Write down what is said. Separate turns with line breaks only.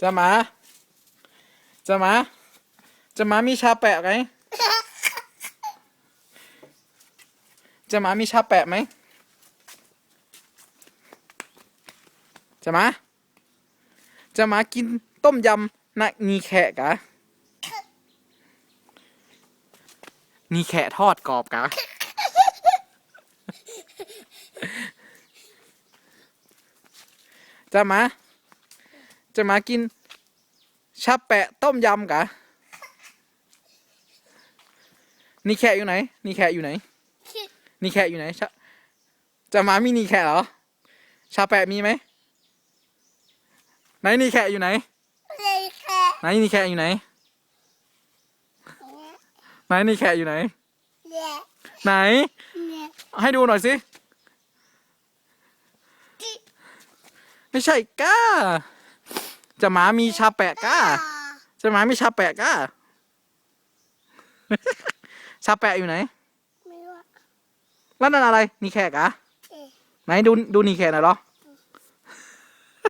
จะหมา จะหมา จะหมามีชาแปะไหมจะหมามีชาแปะไหมจะหมา จะหมากินต้มยำนะนีแขกะนีแขะทอดกรอบกะจะหมา จะหมากินชาแปะต้มยำกะนี่แค่อยู่ไหน นี่แค่อยู่ไหน นี่แค่อยู่ไหนชาจะหมามีนี่แค่เหรอ ชาแปะมีไหมไหนนี่แค่อยู่ไหน
เลยค่ะ
ไหนนี่แค่อยู่ไหนไหนนี่แค่อยู่ไหน
เนี่ย
ไหน
เนี่ย
ให้ดูหน่อยสิ ไม่ใช่ก้า จะหมามีชาแปะก้าจะหมามีชาแปะก้าชาแปะอยู่ไหน
ไม่ว่า
แล้วนั่นอะไร นี่แขกอะ
เอ๊ะ
ไหนดูดูนี่แขกหน่อยเหรอ